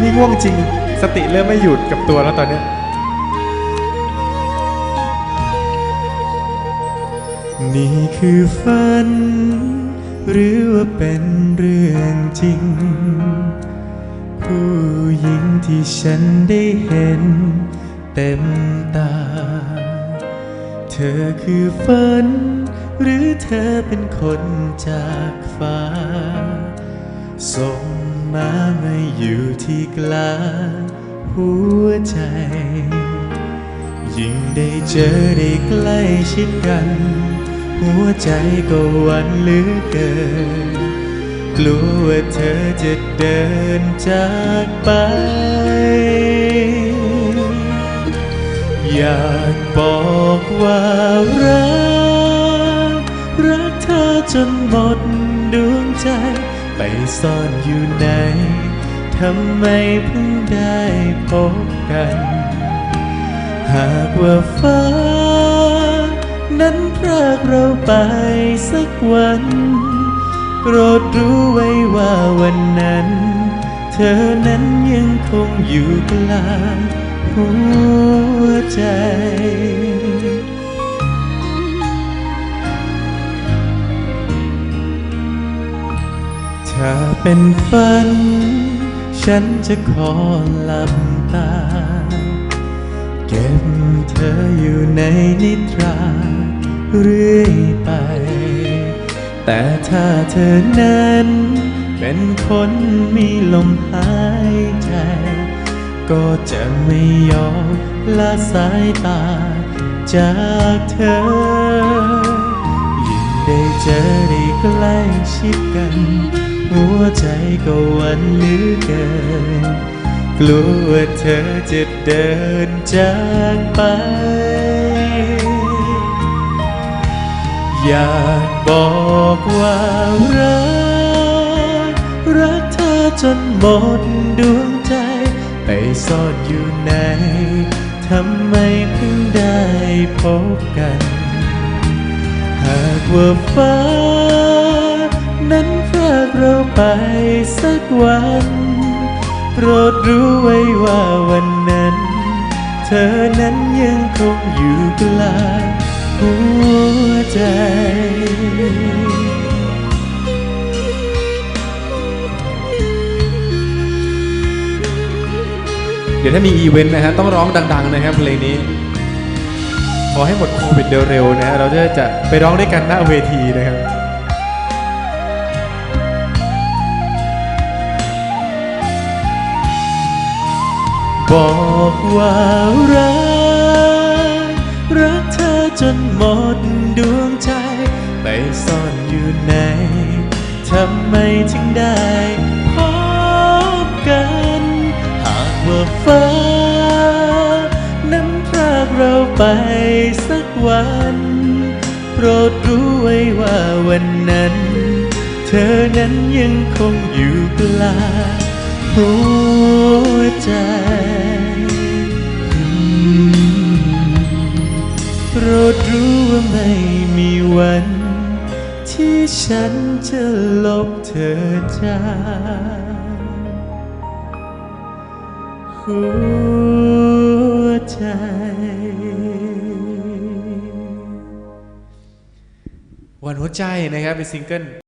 นี่ง่วงจริง สติเริ่มไม่หยุดกับตัวแล้วตอนนี้นี่คือฝัน หรือว่าเป็นเรื่องจริง ผู้หญิงที่ฉันได้เห็น เต็มตา เธอคือฝัน หรือเธอเป็นคนจากฟ้าส่ง มาไมาอยู่ที่กลางหัวใจ ยิ่งได้เจอได้ใกล้ชิดกัน หัวใจก็หวันเหลือเกิน กลัวว่าเธอจะเดินจากไปอยากบอกว่ารัก รักเธอจนหมดดวงใจ ไปซ่อนอยู่ไหน ทำไมเพิ่งได้พบกัน หากว่าฟ้า นั้นพรากเราไปสักวัน โปรดรู้ไว้ว่าวันนั้น เธอนั้นยังคงอยู่กลางหัวใจ ถ้าเป็นฝัน ฉันจะขอหลับตา เก็บเธออยู่ในนิทราเรื่อยไป แต่ถ้าเธอนั้น เป็นคนมีลมหายใจ ก็จะไม่ยอมละสายตาจากเธอ ยิ่งได้เจอได้ใกล้ชิดกัน หัวใจก็วันเหลือเกิน กลัวว่าเธอจะเดินจากไป อยากบอกว่ารัก รักเธอจนหมดดวงใจ ไปซ่อนอยู่ไหนทำไมเพิ่งได้พบกัน หากว่าฟ้า ไปสักวัน โปรดรู้ไว้ว่าวันนั้น เธอนั้นยังคงอยู่กลางหัวใจเดี๋ยวถ้ามีอีเวนต์นะฮะต้องร้องดัง ๆ นะครับเพลงนี้ ขอให้หมดโควิดเร็วๆนะฮะเราจะจะไปร้องด้วยกันหน้าเวทีนะครับ บอกว่ารัก รักเธอจนหมดดวงใจ ไปซ่อนอยู่ไหนทำไมถึงได้พบกัน หากว่าฟ้า นั้นพรากเราไปสักวัน โปรดรู้ไว้ว่าวันนั้น เธอนั้นยังคงอยู่ไกล หัวใจโปรดรู้ว่าไม่มีวัน ที่ฉันจะลบเธอจากหัวใจวันหัวใจนะครับเป็นซิงเกิล